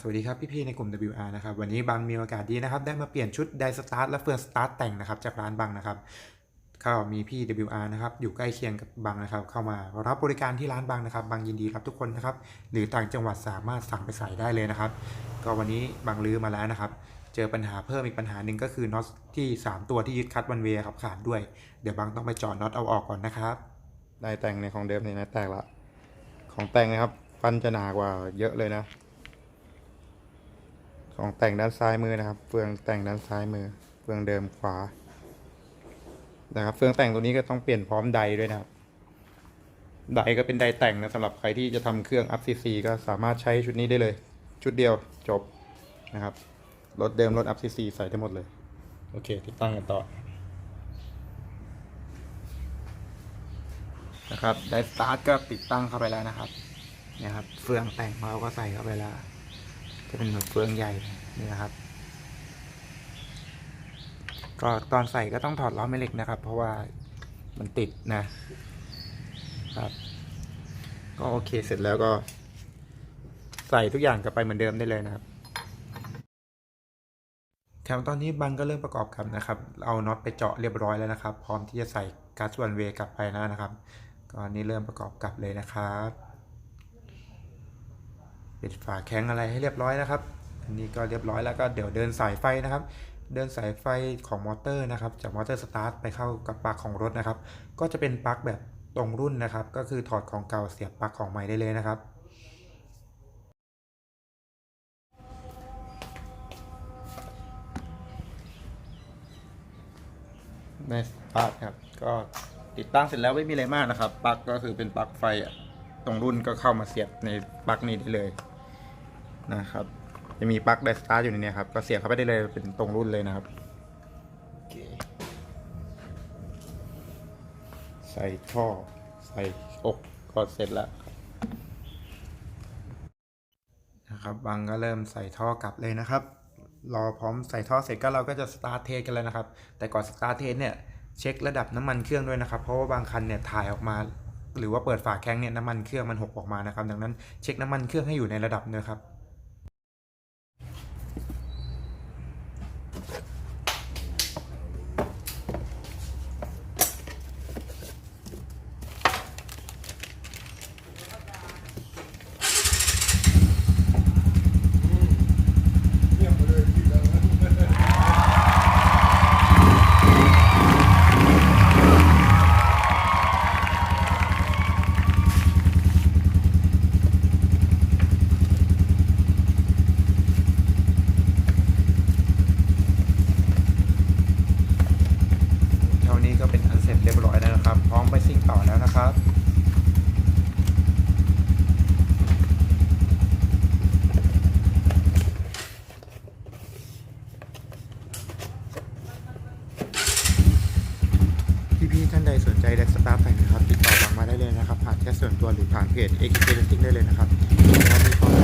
สวัสดีครับพี่ๆในกลุ่ม WR นะครับวันนี้บางมีโอกาสดีนะครับ ได้มาเปลี่ยนชุดไดสตาร์ทและเฟืองสตาร์ทแต่งนะครับจากร้านบังนะครับก็มีพี่ WR นะครับอยู่ใกล้เคียงกับบังนะครับ เข้ามารับบริการที่ร้านบังนะครับบังยินดีรับทุกคนนะครับหรือต่างจังหวัดสามารถสั่งไปใส่ได้เลยนะครับ ก็วันนี้บังลื้อมาแล้วนะครับ เจอปัญหาเพิ่มอีกปัญหาหนึ่งก็คือน็อตที่ 3 ตัวที่ยึดคัดวันเวย์ครับขาดด้วย เดี๋ยวบังต้องไปจอดน็อตเอาออกก่อนนะครับได้แต่งในของเดิมเนี่ยนะแตกละของแต่งนะครับฟันจะหนากว่าเยอะเลยนะ ของแต่งด้านซ้ายมือนะครับ เฟืองแต่งด้านซ้ายมือ เฟืองเดิมขวา นะครับ เฟืองแต่งตัวนี้ก็ต้องเปลี่ยนพร้อมไดด้วยนะครับ ไดก็เป็นไดแต่งนะสำหรับใครที่จะทำเครื่องอัพซีซีก็สามารถใช้ชุดนี้ได้เลย ชุดเดียวจบนะครับ รถเดิมรถอัพซีซีใส่ได้หมดเลย โอเค ติดตั้งกันต่อ นะครับ ไดสตาร์ทก็ติดตั้งเข้าไปแล้วนะครับเนี่ยครับ เฟืองแต่งของเราก็ใส่เข้าไปแล้ว จะเป็นแบบเฟืองใหญ่นี่นะครับ ก็ตอนใส่ก็ต้องถอดล้อแม่เหล็กนะครับ เพราะว่ามันติดนะครับ ก็โอเคเสร็จแล้วก็ ใส่ทุกอย่างกลับไปเหมือนเดิมได้เลยนะครับครับตอนนี้บังก็เริ่มประกอบกับนะครับ เอาน็อตไปเจาะเรียบร้อยแล้วนะครับ พร้อมที่จะใส่การ์ดวันเวกลับไปแล้วนะครับก็อันนี้เริ่มประกอบกลับเลยนะครับ ปิดฝาแข้งอะไรให้เรียบร้อยนะครับ อันนี้ก็เรียบร้อยแล้วก็เดี๋ยวเดินสายไฟนะครับ เดินสายไฟของมอเตอร์นะครับ จากมอเตอร์สตาร์ทไปเข้ากับปลั๊กของรถนะครับ ก็จะเป็นปลั๊กแบบตรงรุ่นนะครับ ก็คือถอดของเก่าเสียบปลั๊กของใหม่ได้เลยนะครับในสตาร์ทครับ ก็ติดตั้งเสร็จแล้วไม่มีอะไรมากนะครับปลั๊กก็คือเป็นปลั๊กไฟอะ ตรงรุ่นก็เข้ามาเสียบในปลั๊กนี้ได้เลยนะครับ จะมีปลั๊กไดสตาร์ทอยู่ในเนี้ครับ ก็เสียบเข้าไปได้เลยเป็นตรงรุ่นเลยนะครับโอเคใส่ท่อ ใส่อกก็เสร็จแล้วครับนะครับบังก็เริ่มใส่ท่อกลับเลยนะครับ รอพร้อมใส่ท่อเสร็จก็เราก็จะสตาร์ทเทสกันแล้วนะครับ แต่ก่อนสตาร์ทเทสเนี่ยเช็คระดับน้ำมันเครื่องด้วยนะครับ เพราะว่าบางคันเนี่ยถ่ายออกมา หรือว่าเปิดฝาแข้งเนี่ยน้ำมันเครื่องมันหกออกมานะครับ ดังนั้นเช็คน้ำมันเครื่องให้อยู่ในระดับนะครับ เรียบร้อยแล้วนะครับ พร้อมไปซิ่งต่อแล้วนะครับพี่ๆท่านใดสนใจแดกสตาร์แต่งนะครับ ติดต่อบังมาได้เลยนะครับ ผ่านแค่ส่วนตัวหรือผ่านเพจ a k k ได้เลยนะครับมีความ